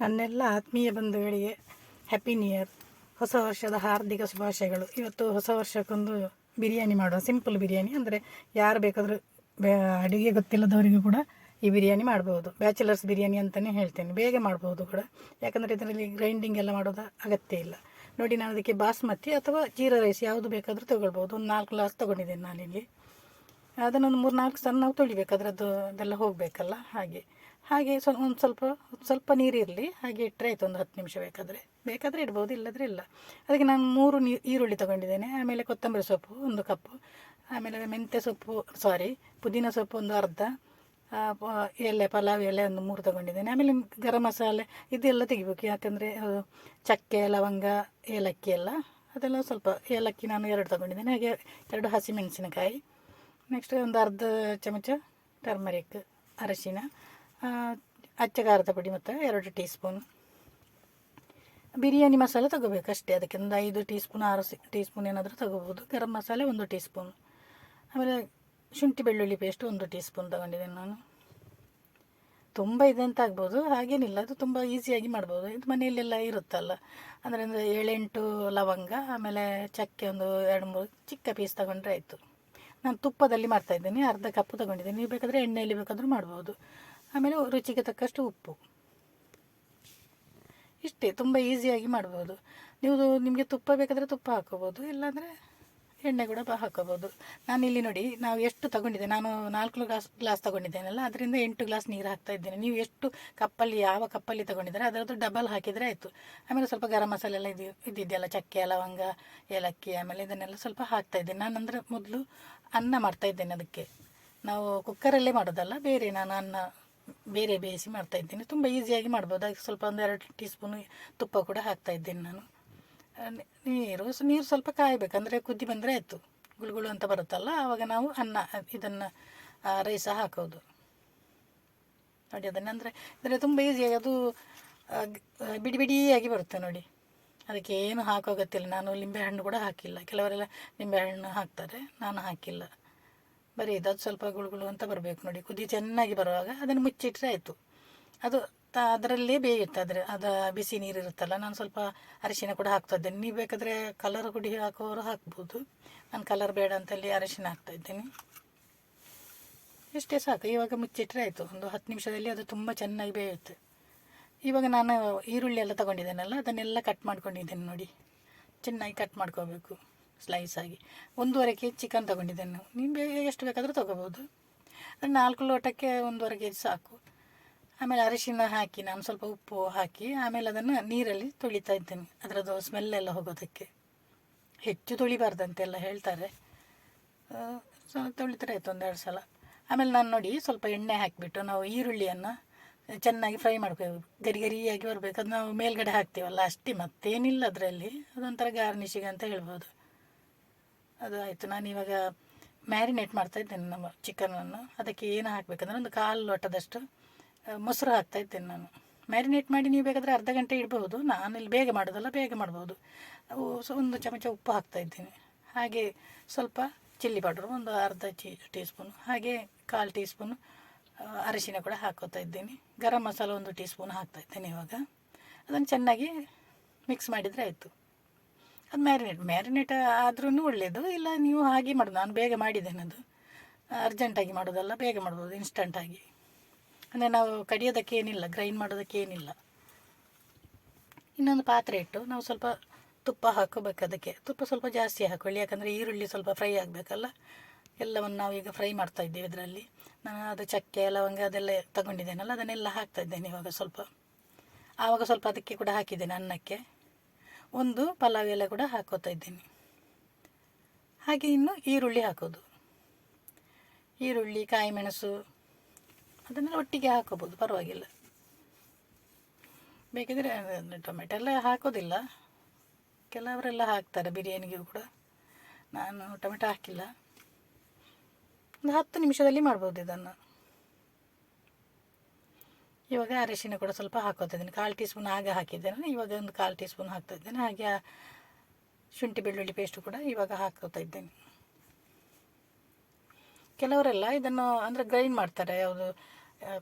ನನ್ನೆಲ್ಲ ಆತ್ಮೀಯ ಬಂಧುಗಳಿಗೆ ಹ್ಯಾಪಿ ನ್ಯೂ ಇಯರ್ ಹೊಸ ವರ್ಷದ ಹಾರ್ದಿಕ ಶುಭಾಶಯಗಳು. ಇವತ್ತು ಹೊಸ ವರ್ಷಕ್ಕೊಂದು ಬಿರಿಯಾನಿ ಮಾಡುವ ಸಿಂಪಲ್ ಬಿರಿಯಾನಿ. ಅಂದರೆ ಯಾರು ಬೇಕಾದರೂ ಅಡುಗೆ ಗೊತ್ತಿಲ್ಲದವರಿಗೂ ಕೂಡ ಈ ಬಿರಿಯಾನಿ ಮಾಡ್ಬೋದು. ಬ್ಯಾಚುಲರ್ಸ್ ಬಿರಿಯಾನಿ ಅಂತಲೇ ಹೇಳ್ತೇನೆ. ಬೇಗ ಮಾಡ್ಬೋದು ಕೂಡ. ಯಾಕಂದರೆ ಇದರಲ್ಲಿ ಗ್ರೈಂಡಿಂಗ್ ಎಲ್ಲ ಮಾಡೋದು ಅಗತ್ಯ ಇಲ್ಲ. ನೋಡಿ, ನಾನು ಅದಕ್ಕೆ ಬಾಸ್ಮತಿ ಅಥವಾ ಜೀರಾ ರೈಸ್ ಯಾವುದು ಬೇಕಾದರೂ ತೊಗೊಳ್ಬೋದು. ಒಂದು ನಾಲ್ಕು ಗ್ಲಾಸ್ ತೊಗೊಂಡಿದ್ದೇನೆ ನಾನಿಲ್ಲಿ. ಅದನ್ನೊಂದು ಮೂರು ನಾಲ್ಕು ಸಣ್ಣ ನಾವು ತೊಳಿಬೇಕು ಅದರದ್ದು ಅದೆಲ್ಲ ಹೋಗಬೇಕಲ್ಲ, ಹಾಗೆ. ಹಾಗೆ ಸ್ವಲ್ಪ ಒಂದು ಸ್ವಲ್ಪ ಸ್ವಲ್ಪ ನೀರಿರಲಿ ಹಾಗೆ ಇಟ್ಟರೆ ಆಯಿತು ಒಂದು ಹತ್ತು ನಿಮಿಷ ಬೇಕಾದರೆ. ಬೇಕಾದರೆ ಇಡ್ಬೋದು, ಇಲ್ಲದ್ರೆ ಇಲ್ಲ. ಅದಕ್ಕೆ ನಾನು ಮೂರು ನೀ, ಈರುಳ್ಳಿ ತೊಗೊಂಡಿದ್ದೇನೆ. ಆಮೇಲೆ ಕೊತ್ತಂಬರಿ ಸೊಪ್ಪು, ಒಂದು ಕಪ್ಪು. ಆಮೇಲೆ ಮೆಂತ್ಯ ಸೊಪ್ಪು ಸಾರಿ ಪುದೀನ ಸೊಪ್ಪು ಒಂದು ಅರ್ಧ. ಎಲೆ, ಪಲಾವ್, ಎಲೆ ಒಂದು ಮೂರು ತೊಗೊಂಡಿದ್ದೇನೆ. ಆಮೇಲೆ ಗರಂ ಮಸಾಲೆ, ಇದೆಲ್ಲ ತೆಗಿಬೇಕು. ಯಾಕಂದರೆ ಚಕ್ಕೆ, ಲವಂಗ, ಏಲಕ್ಕಿ ಎಲ್ಲ. ಅದೆಲ್ಲ ಸ್ವಲ್ಪ, ಏಲಕ್ಕಿ ನಾನು ಎರಡು ತೊಗೊಂಡಿದ್ದೇನೆ. ಹಾಗೆ ಎರಡು ಹಸಿಮೆಣಸಿನಕಾಯಿ. ನೆಕ್ಸ್ಟ್ ಒಂದು ಅರ್ಧ ಚಮಚ ಟರ್ಮರಿಕ್ ಅರಶಿನ ಅಚ್ಚ ಖಾರದ ಪುಡಿ ಮತ್ತು ಎರಡು ಟೀ ಸ್ಪೂನ್ ಬಿರಿಯಾನಿ ಮಸಾಲೆ ತಗೋಬೇಕು ಅಷ್ಟೇ ಅದಕ್ಕೆ ಒಂದು ಐದು ಟೀ ಸ್ಪೂನ್ ಆರು ಟೀ ಸ್ಪೂನ್ ಏನಾದರೂ ತಗೋಬೋದು. ಗರಂ ಮಸಾಲೆ ಒಂದು ಟೀ ಸ್ಪೂನ್ ಆಮೇಲೆ ಶುಂಠಿ ಬೆಳ್ಳುಳ್ಳಿ ಪೇಸ್ಟ್ ಒಂದು ಟೀ ಸ್ಪೂನ್ ತಗೊಂಡಿದ್ದೇನೆ ನಾನು. ತುಂಬ ಇದೆ ಅಂತ ಆಗ್ಬೋದು, ಹಾಗೇನಿಲ್ಲ, ಅದು ತುಂಬ ಈಸಿಯಾಗಿ ಮಾಡ್ಬೋದು. ಇದು ಮನೆಯಲ್ಲೆಲ್ಲ ಇರುತ್ತಲ್ಲ ಅಂದರೆ ಒಂದು ಏಳೆಂಟು ಲವಂಗ, ಆಮೇಲೆ ಚಕ್ಕೆ ಒಂದು ಎರಡು ಮೂರು ಚಿಕ್ಕ ಪೀಸ್ ತಗೊಂಡ್ರೆ ಆಯಿತು. ನಾನು ತುಪ್ಪದಲ್ಲಿ ಮಾಡ್ತಾಯಿದ್ದೀನಿ ಅರ್ಧ ಕಪ್ಪು ತಗೊಂಡಿದ್ದೀನಿ. ನೀವು ಬೇಕಾದರೆ ಎಣ್ಣೆಯಲ್ಲಿ ಬೇಕಾದರೂ ಮಾಡ್ಬೋದು. ಆಮೇಲೆ ರುಚಿಗೆ ತಕ್ಕಷ್ಟು ಉಪ್ಪು. ಇಷ್ಟೇ, ತುಂಬ ಈಸಿಯಾಗಿ ಮಾಡ್ಬೋದು. ನೀವು ನಿಮಗೆ ತುಪ್ಪ ಬೇಕಾದರೆ ತುಪ್ಪ ಹಾಕೋಬೋದು, ಇಲ್ಲಾಂದರೆ ಎಣ್ಣೆ ಕೂಡ ಹಾಕೋಬೋದು. ನಾನು ಇಲ್ಲಿ ನೋಡಿ, ನಾವು ಎಷ್ಟು ತಗೊಂಡಿದ್ದೆ, ನಾನು ನಾಲ್ಕು ಗ್ಲಾಸ್ ಗ್ಲಾಸ್ ತಗೊಂಡಿದ್ದೇನಲ್ಲ, ಅದರಿಂದ ಎಂಟು ಗ್ಲಾಸ್ ನೀರು ಹಾಕ್ತಾ ಇದ್ದೇನೆ. ನೀವು ಎಷ್ಟು ಕಪ್ಪಲ್ಲಿ, ಯಾವ ಕಪ್ಪಲ್ಲಿ ತೊಗೊಂಡಿದ್ದಾರೆ, ಅದರದ್ದು ಡಬಲ್ ಹಾಕಿದರೆ ಆಯಿತು. ಆಮೇಲೆ ಸ್ವಲ್ಪ ಗರಂ ಮಸಾಲೆ ಎಲ್ಲ ಇದು ಇದ್ದಿದ್ದೆಲ್ಲ ಚಕ್ಕೆ, ಲವಂಗ, ಏಲಕ್ಕಿ, ಆಮೇಲೆ ಇದನ್ನೆಲ್ಲ ಸ್ವಲ್ಪ ಹಾಕ್ತಾ ಇದ್ದೇನೆ. ನಾನು ಅಂದರೆ ಮೊದಲು ಅನ್ನ ಮಾಡ್ತಾ ಇದ್ದೇನೆ ಅದಕ್ಕೆ. ನಾವು ಕುಕ್ಕರಲ್ಲೇ ಮಾಡೋದಲ್ಲ, ಬೇರೆ ನಾನು ಅನ್ನ ಬೇರೆ ಬೇಯಿಸಿ ಮಾಡ್ತಾ ಇದ್ದೀನಿ. ತುಂಬ ಈಸಿಯಾಗಿ ಮಾಡ್ಬೋದು. ಅದಕ್ಕೆ ಸ್ವಲ್ಪ ಒಂದು ಎರಡು ಟೀ ಸ್ಪೂನ್ ತುಪ್ಪ ಕೂಡ ಹಾಕ್ತಾ ಇದ್ದೇನೆ ನಾನು. ನೀರು ನೀರು ಸ್ವಲ್ಪ ಕಾಯಬೇಕಂದ್ರೆ ಕುದ್ದಿ ಬಂದರೆ ಆಯಿತು. ಗುಳುಗುಳು ಅಂತ ಬರುತ್ತಲ್ಲ ಆವಾಗ ನಾವು ಅನ್ನ, ಇದನ್ನು ರೈಸ ಹಾಕೋದು. ನೋಡಿ ಅದನ್ನು ಅಂದರೆ ಅಂದರೆ ತುಂಬ ಈಸಿಯಾಗಿ ಅದು ಬಿಡಿ ಬಿಡಿಯಾಗಿ ಬರುತ್ತೆ ನೋಡಿ. ಅದಕ್ಕೆ ಏನು ಹಾಕೋ ಗೊತ್ತಿಲ್ಲ ನಾನು ಲಿಂಬೆಹಣ್ಣು ಕೂಡ ಹಾಕಿಲ್ಲ. ಕೆಲವರೆಲ್ಲ ಲಿಂಬೆಹಣ್ಣು ಹಾಕ್ತಾರೆ. ನಾನು ಹಾಕಿಲ್ಲ. ಬರೀ ಸ್ವಲ್ಪ ಗುಳುಗುಳು ಅಂತ ಬರಬೇಕು ನೋಡಿ. ಕುದಿ ಚೆನ್ನಾಗಿ ಬರುವಾಗ ಅದನ್ನು ಮುಚ್ಚಿಟ್ಟರೆ ಆಯಿತು. ಅದು ತ ಅದರಲ್ಲೇ ಬೇಯುತ್ತೆ. ಅದರ ಅದು ಬಿಸಿ ನೀರು ಇರುತ್ತಲ್ಲ, ನಾನು ಸ್ವಲ್ಪ ಅರಿಶಿನ ಕೂಡ ಹಾಕ್ತಾ ಇದ್ದೇನೆ. ನೀವು ಬೇಕಾದರೆ ಕಲರ್ ಗುಡಿ ಹಾಕೋರು ಹಾಕ್ಬೋದು. ನಾನು ಕಲರ್ ಬೇಡ ಅಂತಲ್ಲಿ ಅರಿಶಿನ ಹಾಕ್ತಾ ಇದ್ದೇನೆ. ಇಷ್ಟೇ ಸಾಕು. ಇವಾಗ ಮುಚ್ಚಿಟ್ಟರೆ ಆಯಿತು. ಒಂದು ಹತ್ತು ನಿಮಿಷದಲ್ಲಿ ಅದು ತುಂಬ ಚೆನ್ನಾಗಿ ಬೇಯುತ್ತೆ. ಇವಾಗ ನಾನು ಈರುಳ್ಳಿ ಎಲ್ಲ ತಗೊಂಡಿದ್ದೇನಲ್ಲ, ಅದನ್ನೆಲ್ಲ ಕಟ್ ಮಾಡ್ಕೊಂಡಿದ್ದೇನೆ ನೋಡಿ. ಚೆನ್ನಾಗಿ ಕಟ್ ಮಾಡ್ಕೋಬೇಕು. ಸ್ಲೈಸ್ ಆಗಿ. ಒಂದೂವರೆ ಕೆ ಜಿ ಚಿಕನ್ ತೊಗೊಂಡಿದ್ದೇನೆ ನಾವು ನಿಮಗೆ ಎಷ್ಟು ಬೇಕಾದರೂ ತೊಗೋಬೋದು. ಅದು ನಾಲ್ಕು ಲೋಟಕ್ಕೆ ಒಂದೂವರೆ ಕೆ ಜಿ ಸಾಕು. ಆಮೇಲೆ ಅರಿಶಿನ ಹಾಕಿ, ನಾನು ಸ್ವಲ್ಪ ಉಪ್ಪು ಹಾಕಿ, ಆಮೇಲೆ ಅದನ್ನು ನೀರಲ್ಲಿ ತೊಳಿತಾ ಇದ್ದೇನೆ. ಅದರದ್ದು ಸ್ಮೆಲ್ಲೆಲ್ಲ ಹೋಗೋದಕ್ಕೆ. ಹೆಚ್ಚು ತೊಳಿಬಾರ್ದಂತೆಲ್ಲ ಹೇಳ್ತಾರೆ. ಸ್ವಲ್ಪ ತೊಳಿತಾರೆ ಆಯಿತು ಒಂದೆರಡು ಸಲ. ಆಮೇಲೆ ನಾನು ನೋಡಿ ಸ್ವಲ್ಪ ಎಣ್ಣೆ ಹಾಕಿಬಿಟ್ಟು ನಾವು ಈರುಳ್ಳಿಯನ್ನು ಚೆನ್ನಾಗಿ ಫ್ರೈ ಮಾಡ್ಕೋಬೇಕು ಗರಿ ಗರಿಯಾಗಿ ಬರಬೇಕು. ಅದು ನಾವು ಮೇಲ್ಗಡೆ ಹಾಕ್ತೀವಲ್ಲ, ಅಷ್ಟೇ ಮತ್ತೇನಿಲ್ಲ ಅದರಲ್ಲಿ. ಅದೊಂಥರ ಗಾರ್ನಿಷಿಗೆ ಅಂತ ಹೇಳ್ಬೋದು. ಅದು ಆಯಿತು. ನಾನು ಇವಾಗ ಮ್ಯಾರಿನೇಟ್ ಮಾಡ್ತಾ ಇದ್ದೇನೆ ನಮ್ಮ ಚಿಕನನ್ನು. ಅದಕ್ಕೆ ಏನು ಹಾಕಬೇಕಂದ್ರೆ ಒಂದು ಕಾಲು ಲೋಟದಷ್ಟು ಮೊಸರು ಹಾಕ್ತಾ ಇದ್ದೇನೆ ನಾನು. ಮ್ಯಾರಿನೇಟ್ ಮಾಡಿ ನೀವು ಬೇಕಾದರೆ ಅರ್ಧ ಗಂಟೆ ಇಡಬಹುದು. ನಾನು ಇಲ್ಲಿ ಬೇಗ ಮಾಡೋದಲ್ಲ, ಬೇಗ ಮಾಡ್ಬೋದು ಅವು ಒಂದು ಚಮಚ ಉಪ್ಪು ಹಾಕ್ತಾ ಇದ್ದೀನಿ. ಹಾಗೆ ಸ್ವಲ್ಪ ಚಿಲ್ಲಿ ಪೌಡ್ರು ಒಂದು ಅರ್ಧ ಚೀ ಟೀ ಸ್ಪೂನು ಹಾಗೆ ಕಾಲು ಟೀ ಸ್ಪೂನು ಅರಿಶಿನ ಕೂಡ ಹಾಕೋತಾ ಇದ್ದೀನಿ. ಗರಂ ಮಸಾಲ ಒಂದು ಟೀ ಸ್ಪೂನ್ ಹಾಕ್ತಾ ಇದ್ದೇನೆ ಇವಾಗ. ಅದನ್ನು ಚೆನ್ನಾಗಿ ಮಿಕ್ಸ್ ಮಾಡಿದರೆ ಆಯಿತು. ಅದು ಮ್ಯಾರಿನೇಟ್ ಮ್ಯಾರಿನೇಟ್ ಆದ್ರೂ ಒಳ್ಳೆಯದು ಇಲ್ಲ, ನೀವು ಹಾಗೆ ಮಾಡೋದು. ನಾನು ಬೇಗ ಮಾಡಿದ್ದೇನೆ ಅದು. ಅರ್ಜೆಂಟಾಗಿ ಮಾಡೋದಲ್ಲ, ಬೇಗ ಮಾಡ್ಬೋದು ಇನ್ಸ್ಟಂಟಾಗಿ ಅಂದರೆ ನಾವು ಕಡಿಯೋದಕ್ಕೆ ಏನಿಲ್ಲ ಗ್ರೈಂಡ್ ಮಾಡೋದಕ್ಕೆ ಏನಿಲ್ಲ. ಇನ್ನೊಂದು ಪಾತ್ರೆ ಇಟ್ಟು ನಾವು ಸ್ವಲ್ಪ ತುಪ್ಪ ಹಾಕೋಬೇಕು ಅದಕ್ಕೆ. ತುಪ್ಪ ಸ್ವಲ್ಪ ಜಾಸ್ತಿ ಹಾಕೊಳ್ಳಿ, ಯಾಕಂದರೆ ಈರುಳ್ಳಿ ಸ್ವಲ್ಪ ಫ್ರೈ ಆಗಬೇಕಲ್ಲ. ಎಲ್ಲವನ್ನು ನಾವು ಈಗ ಫ್ರೈ ಮಾಡ್ತಾ ಇದ್ದೀವಿ ಇದರಲ್ಲಿ. ನಾನು ಅದು ಚಕ್ಕೆ, ಲವಂಗ ಅದೆಲ್ಲ ತಗೊಂಡಿದ್ದೇನಲ್ಲ, ಅದನ್ನೆಲ್ಲ ಹಾಕ್ತಾ ಇದ್ದೇನೆ ಇವಾಗ ಸ್ವಲ್ಪ. ಆವಾಗ ಸ್ವಲ್ಪ ಅದಕ್ಕೆ ಕೂಡ ಹಾಕಿದ್ದೇನೆ ಅನ್ನಕ್ಕೆ. ಒಂದು ಪಲಾವ್ ಎಲೆ ಕೂಡ ಹಾಕೋತಾ ಇದ್ದೀನಿ. ಹಾಗೆ ಇನ್ನು ಈರುಳ್ಳಿ ಹಾಕೋದು. ಈರುಳ್ಳಿ ಕಾಯಿ ಮೆಣಸು ಅದನ್ನೆಲ್ಲ ಒಟ್ಟಿಗೆ ಹಾಕೋಬೋದು, ಪರವಾಗಿಲ್ಲ. ಬೇಕಿದ್ರೆ ಟೊಮೆಟೊ ಎಲ್ಲ ಹಾಕೋದಿಲ್ಲ. ಕೆಲವರೆಲ್ಲ ಹಾಕ್ತಾರೆ, ಬಿರಿಯಾನಿಗೂ ಕೂಡ. ನಾನು ಟೊಮೆಟೊ ಹಾಕಿಲ್ಲ. ಒಂದು ಹತ್ತು ನಿಮಿಷದಲ್ಲಿ ಮಾಡ್ಬೋದು ಇದನ್ನು. ಇವಾಗ ಅರಿಶಿನ ಕೂಡ ಸ್ವಲ್ಪ ಹಾಕೋತಿದ್ದೀನಿ ಕಾಲು ಟೀ ಸ್ಪೂನ್ ಆಗ ಹಾಕಿದ್ದೇನೆ. ಇವಾಗ ಒಂದು ಕಾಲು ಟೀ ಸ್ಪೂನ್ ಹಾಕ್ತಾ ಇದ್ದೇನೆ. ಹಾಗೆ ಶುಂಠಿ ಬೆಳ್ಳುಳ್ಳಿ ಪೇಸ್ಟ್ ಕೂಡ ಇವಾಗ ಹಾಕೋತಾ ಇದ್ದೇನೆ. ಕೆಲವರೆಲ್ಲ ಇದನ್ನು ಅಂದರೆ ಗ್ರೈಂಡ್ ಮಾಡ್ತಾರೆ. ಯಾವುದು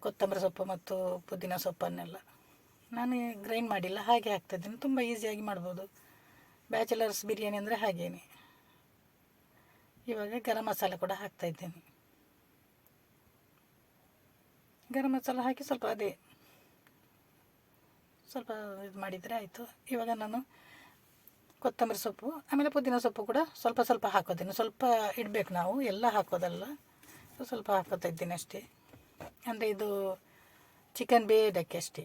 ಕೊತ್ತಂಬರಿ ಸೊಪ್ಪು ಮತ್ತು ಪುದೀನ ಸೊಪ್ಪನ್ನೆಲ್ಲ. ನಾನು ಗ್ರೈಂಡ್ ಮಾಡಿಲ್ಲ, ಹಾಗೆ ಹಾಕ್ತಾಯಿದ್ದೀನಿ ತುಂಬ ಈಸಿಯಾಗಿ ಮಾಡ್ಬೋದು. ಬ್ಯಾಚುಲರ್ಸ್ ಬಿರಿಯಾನಿ ಅಂದರೆ ಹಾಗೇನೆ. ಇವಾಗ ಗರಂ ಮಸಾಲೆ ಕೂಡ ಹಾಕ್ತಾಯಿದ್ದೀನಿ ಗರಂ ಮಸಾಲ ಹಾಕಿ ಸ್ವಲ್ಪ ಅದೇ ಸ್ವಲ್ಪ ಇದು ಮಾಡಿದರೆ ಆಯಿತು. ಇವಾಗ ನಾನು ಕೊತ್ತಂಬರಿ ಸೊಪ್ಪು, ಆಮೇಲೆ ಪುದೀನ ಸೊಪ್ಪು ಕೂಡ ಸ್ವಲ್ಪ ಸ್ವಲ್ಪ ಹಾಕೋತೀನಿ. ಸ್ವಲ್ಪ ಇಡಬೇಕು ನಾವು, ಎಲ್ಲ ಹಾಕೋದಲ್ಲ. ಸ್ವಲ್ಪ ಹಾಕೋತಾ ಇದ್ದೀನಿ ಅಷ್ಟೇ. ಅಂದರೆ ಇದು ಚಿಕನ್ ಬೇಯೋದಕ್ಕೆ ಅಷ್ಟೇ.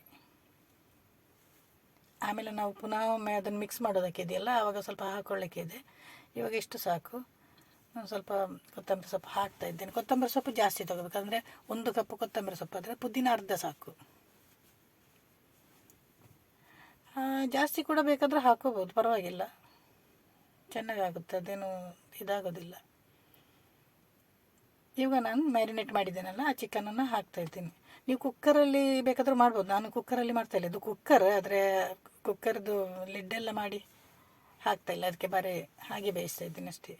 ಆಮೇಲೆ ನಾವು ಪುನಃ ಒಮ್ಮೆ ಅದನ್ನು ಮಿಕ್ಸ್ ಮಾಡೋದಕ್ಕೆ ಇದೆಯಲ್ಲ ಆವಾಗ ಸ್ವಲ್ಪ ಹಾಕೊಳ್ಳಿಕ್ಕೆ ಇದೆ. ಇವಾಗ ಇಷ್ಟು ಸಾಕು? ನಾನು ಸ್ವಲ್ಪ ಕೊತ್ತಂಬರಿ ಸೊಪ್ಪು ಹಾಕ್ತಾ ಇದ್ದೇನೆ. ಕೊತ್ತಂಬರಿ ಸೊಪ್ಪು ಜಾಸ್ತಿ ತಗೋಬೇಕಂದ್ರೆ ಒಂದು ಕಪ್ಪು ಕೊತ್ತಂಬರಿ ಸೊಪ್ಪು ಆದರೆ ಪುದೀನ ಅರ್ಧ ಸಾಕು. ಜಾಸ್ತಿ ಕೂಡ ಬೇಕಾದರೆ ಹಾಕೋಬೋದು. ಪರವಾಗಿಲ್ಲ. ಚೆನ್ನಾಗಾಗುತ್ತೆ. ಅದೇನು ಇದಾಗೋದಿಲ್ಲ. ಇವಾಗ ನಾನು ಮ್ಯಾರಿನೇಟ್ ಮಾಡಿದ್ದೇನಲ್ಲ, ಆ ಚಿಕನನ್ನು ಹಾಕ್ತಾ ಇದ್ದೀನಿ. ನೀವು ಕುಕ್ಕರಲ್ಲಿ ಬೇಕಾದರೂ ಮಾಡ್ಬೋದು. ನಾನು ಕುಕ್ಕರಲ್ಲಿ ಮಾಡ್ತಾ ಇಲ್ಲ. ಇದು ಕುಕ್ಕರ್, ಆದರೆ ಕುಕ್ಕರ್ದು ಲಿಡ್ಡೆಲ್ಲ ಮಾಡಿ ಹಾಕ್ತಾ ಇಲ್ಲ. ಅದಕ್ಕೆ ಬರೀ ಹಾಗೆ ಬೇಯಿಸ್ತಾ ಇದ್ದೀನಿ ಅಷ್ಟೇ.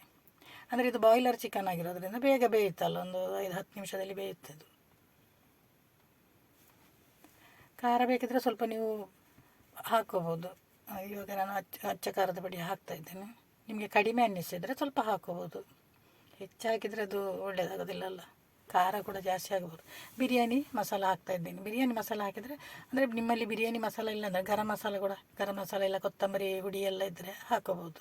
ಅಂದರೆ ಇದು ಬಾಯ್ಲರ್ ಚಿಕನ್ ಆಗಿರೋದ್ರಿಂದ ಬೇಗ ಬೇಯುತ್ತಲ್ಲ, ಒಂದು ಐದು, ಹತ್ತು ನಿಮಿಷದಲ್ಲಿ ಬೇಯುತ್ತೆ ಅದು ಖಾರ ಬೇಕಿದ್ರೆ ಸ್ವಲ್ಪ ನೀವು ಹಾಕೋಬೋದು. ಇವಾಗ ನಾನು ಅಚ್ಚ ಹಚ್ಚ ಖಾರದ ಪುಡಿ ಹಾಕ್ತಾ ಇದ್ದೇನೆ. ನಿಮಗೆ ಕಡಿಮೆ ಅನ್ನಿಸಿದರೆ ಸ್ವಲ್ಪ ಹಾಕೋಬೋದು. ಹೆಚ್ಚು ಅದು ಅದು ಒಳ್ಳೆಯದಾಗೋದಿಲ್ಲಲ್ಲ ಖಾರ ಕೂಡ ಜಾಸ್ತಿ ಆಗ್ಬೋದು. ಬಿರಿಯಾನಿ ಮಸಾಲ ಹಾಕ್ತಾ ಇದ್ದೀನಿ. ಬಿರಿಯಾನಿ ಮಸಾಲ ಹಾಕಿದರೆ, ಅಂದರೆ ನಿಮ್ಮಲ್ಲಿ ಬಿರಿಯಾನಿ ಮಸಾಲ ಇಲ್ಲ ಅಂದರೆ ಗರಂ ಮಸಾಲ ಕೂಡ, ಗರಂ ಮಸಾಲ ಇಲ್ಲ, ಕೊತ್ತಂಬರಿ ಹುಡಿ ಎಲ್ಲ ಇದ್ದರೆ ಹಾಕೋಬೋದು.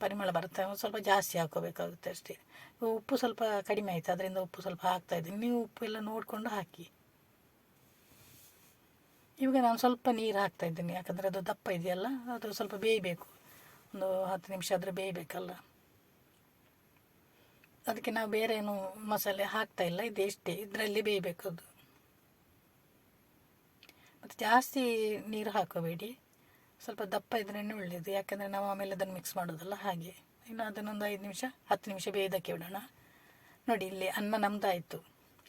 ಪರಿಮಳ ಬರುತ್ತೆ. ಒಂದು ಸ್ವಲ್ಪ ಜಾಸ್ತಿ ಹಾಕೋಬೇಕಾಗುತ್ತೆ ಅಷ್ಟೇ. ಉಪ್ಪು ಸ್ವಲ್ಪ ಕಡಿಮೆ ಆಯಿತು. ಅದರಿಂದ ಉಪ್ಪು ಸ್ವಲ್ಪ ಹಾಕ್ತಾ ಇದ್ದೀನಿ. ನೀವು ಉಪ್ಪು ಎಲ್ಲ ನೋಡಿಕೊಂಡು ಹಾಕಿ. ಇವಾಗ ನಾನು ಸ್ವಲ್ಪ ನೀರು ಹಾಕ್ತಾ ಇದ್ದೀನಿ. ಯಾಕಂದರೆ ಅದು ದಪ್ಪ ಇದೆಯಲ್ಲ, ಅದು ಸ್ವಲ್ಪ ಬೇಯಬೇಕು. ಒಂದು ಹತ್ತು ನಿಮಿಷ ಆದರೆ ಬೇಯಬೇಕಲ್ಲ. ಅದಕ್ಕೆ ನಾವು ಬೇರೆ ಏನು ಮಸಾಲೆ ಹಾಕ್ತಾ ಇಲ್ಲ. ಇದು ಇಷ್ಟೇ ಇದರಲ್ಲಿ ಬೇಯಬೇಕು ಅದು. ಮತ್ತು ಜಾಸ್ತಿ ನೀರು ಹಾಕೋಬೇಡಿ. ಸ್ವಲ್ಪ ದಪ್ಪ ಇದ್ರೇ ಒಳ್ಳೇದು. ಯಾಕಂದರೆ ನಾವು ಆಮೇಲೆ ಅದನ್ನು ಮಿಕ್ಸ್ ಮಾಡೋದಲ್ಲ ಹಾಗೆ. ಇನ್ನು ಅದನ್ನೊಂದು ಐದು ನಿಮಿಷ, ಹತ್ತು ನಿಮಿಷ ಬೇಯ್ದಕ್ಕೆ ಬಿಡೋಣ. ನೋಡಿ, ಇಲ್ಲಿ ಅನ್ನ ನಮ್ದಾಯಿತು.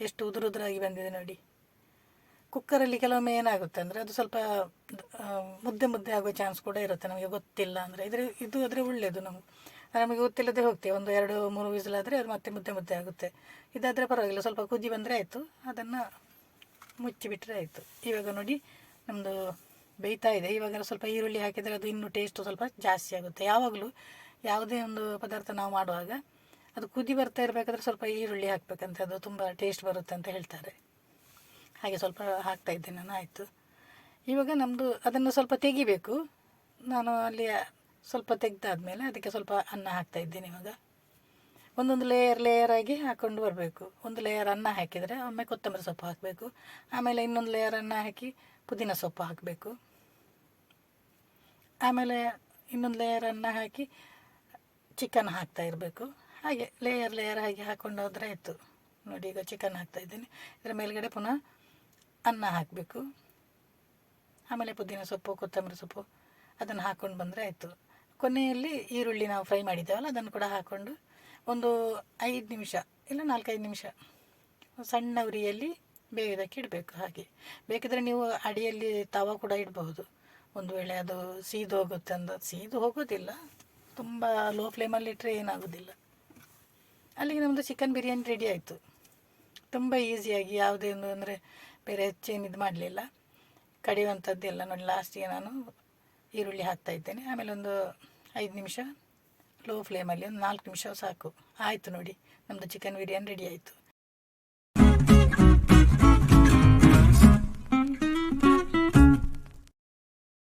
ಎಷ್ಟು ಉದುರು ಉದುರಾಗಿ ಬಂದಿದೆ ನೋಡಿ. ಕುಕ್ಕರಲ್ಲಿ ಕೆಲವೊಮ್ಮೆ ಏನಾಗುತ್ತೆ ಅಂದರೆ ಅದು ಸ್ವಲ್ಪ ಮುದ್ದೆ ಮುದ್ದೆ ಆಗೋ ಚಾನ್ಸ್ ಕೂಡ ಇರುತ್ತೆ. ನಮಗೆ ಗೊತ್ತಿಲ್ಲ ಅಂದರೆ. ಇದ್ರೆ ಇದು ಆದರೆ ಒಳ್ಳೆಯದು ನಮಗೆ. ನಮಗೆ ಗೊತ್ತಿಲ್ಲದೆ ಹೋಗ್ತೇವೆ. ಒಂದು ಎರಡು, ಮೂರು ವಿಸಲಾದರೆ ಅದು ಮತ್ತೆ ಮುದ್ದೆ ಮುದ್ದೆ ಆಗುತ್ತೆ. ಇದಾದರೆ ಪರವಾಗಿಲ್ಲ. ಸ್ವಲ್ಪ ಕುದಿ ಬಂದರೆ ಆಯಿತು. ಅದನ್ನು ಮುಚ್ಚಿಬಿಟ್ರೆ ಆಯಿತು. ಇವಾಗ ನೋಡಿ ನಮ್ಮದು ಬೇಯ್ತಾ ಇದೆ. ಇವಾಗ ಸ್ವಲ್ಪ ಈರುಳ್ಳಿ ಹಾಕಿದರೆ ಅದು ಇನ್ನೂ ಟೇಸ್ಟು ಸ್ವಲ್ಪ ಜಾಸ್ತಿ ಆಗುತ್ತೆ. ಯಾವಾಗಲೂ ಯಾವುದೇ ಒಂದು ಪದಾರ್ಥ ನಾವು ಮಾಡುವಾಗ ಅದು ಕುದಿ ಬರ್ತಾ ಇರಬೇಕಾದ್ರೆ ಸ್ವಲ್ಪ ಈರುಳ್ಳಿ ಹಾಕಬೇಕಂತ ಅದು ತುಂಬ ಟೇಸ್ಟ್ ಬರುತ್ತೆ ಅಂತ ಹೇಳ್ತಾರೆ. ಹಾಗೆ ಸ್ವಲ್ಪ ಹಾಕ್ತಾ ಇದ್ದೆ ನಾನು, ಆಯಿತು. ಇವಾಗ ನಮ್ಮದು ಅದನ್ನು ಸ್ವಲ್ಪ ತೆಗಿಬೇಕು. ನಾನು ಅಲ್ಲಿ ಸ್ವಲ್ಪ ತೆಗೆದಾದ್ಮೇಲೆ ಅದಕ್ಕೆ ಸ್ವಲ್ಪ ಅನ್ನ ಹಾಕ್ತಾ ಇದ್ದೀನಿ ಇವಾಗ. ಒಂದೊಂದು ಲೇಯರ್ ಲೇಯರ್ ಆಗಿ ಹಾಕ್ಕೊಂಡು ಬರಬೇಕು. ಒಂದು ಲೇಯರ್ ಅನ್ನ ಹಾಕಿದರೆ ಒಮ್ಮೆ ಕೊತ್ತಂಬರಿ ಸೊಪ್ಪು ಹಾಕಬೇಕು. ಆಮೇಲೆ ಇನ್ನೊಂದು ಲೇಯರ್ ಅನ್ನ ಹಾಕಿ ಪುದೀನ ಸೊಪ್ಪು ಹಾಕಬೇಕು. ಆಮೇಲೆ ಇನ್ನೊಂದು ಲೇಯರ್ ಅನ್ನ ಹಾಕಿ ಚಿಕನ್ ಹಾಕ್ತಾ ಇರಬೇಕು. ಹಾಗೆ ಲೇಯರ್ ಲೇಯರ್ ಹಾಗೆ ಹಾಕ್ಕೊಂಡು ಹೋದರೆ ಆಯಿತು. ನೋಡಿ, ಈಗ ಚಿಕನ್ ಹಾಕ್ತಾಯಿದ್ದೀನಿ ಇದರ ಮೇಲ್ಗಡೆ ಪುನಃ ಅನ್ನ ಹಾಕಬೇಕು. ಆಮೇಲೆ ಪುದೀನ ಸೊಪ್ಪು, ಕೊತ್ತಂಬರಿ ಸೊಪ್ಪು ಅದನ್ನು ಹಾಕ್ಕೊಂಡು ಬಂದರೆ ಆಯಿತು. ಕೊನೆಯಲ್ಲಿ ಈರುಳ್ಳಿ ನಾವು ಫ್ರೈ ಮಾಡಿದ್ದೇವಲ್ಲ, ಅದನ್ನು ಕೂಡ ಹಾಕ್ಕೊಂಡು ಒಂದು ಐದು ನಿಮಿಷ ಇಲ್ಲ ನಾಲ್ಕೈದು ನಿಮಿಷ ಸಣ್ಣ ಉರಿಯಲ್ಲಿ ಬೇಯೋದಕ್ಕೆ ಇಡಬೇಕು ಹಾಗೆ. ಬೇಕಿದ್ರೆ ನೀವು ಅಡಿಯಲ್ಲಿ ತವ ಕೂಡ ಇಡಬಹುದು. ಒಂದು ವೇಳೆ ಅದು ಸೀದು ಹೋಗುತ್ತೆ ಅಂದ ಸೀದು ಹೋಗೋದಿಲ್ಲ. ತುಂಬ ಲೋ ಫ್ಲೇಮಲ್ಲಿ ಇಟ್ಟರೆ ಏನಾಗೋದಿಲ್ಲ. ಅಲ್ಲಿಗೆ ನಮ್ಮದು ಚಿಕನ್ ಬಿರಿಯಾನಿ ರೆಡಿ ಆಯಿತು. ತುಂಬ ಈಸಿಯಾಗಿ ಯಾವುದೇ ಒಂದು ಅಂದರೆ ಬೇರೆ ಹೆಚ್ಚೇನು ಇದು ಮಾಡಲಿಲ್ಲ. ಕಡಿಯುವಂಥದ್ದೆಲ್ಲ ನೋಡಿ ಲಾಸ್ಟಿಗೆ ನಾನು ಈರುಳ್ಳಿ ಹಾಕ್ತಾ ಇದ್ದೇನೆ. ಆಮೇಲೆ ಒಂದು ಐದು ನಿಮಿಷ ಲೋ ಫ್ಲೇಮಲ್ಲಿ ಒಂದು ನಾಲ್ಕು ನಿಮಿಷ ಸಾಕು. ಆಯಿತು ನೋಡಿ ನಮ್ಮದು ಚಿಕನ್ ಬಿರಿಯಾನಿ ರೆಡಿ ಆಯಿತು.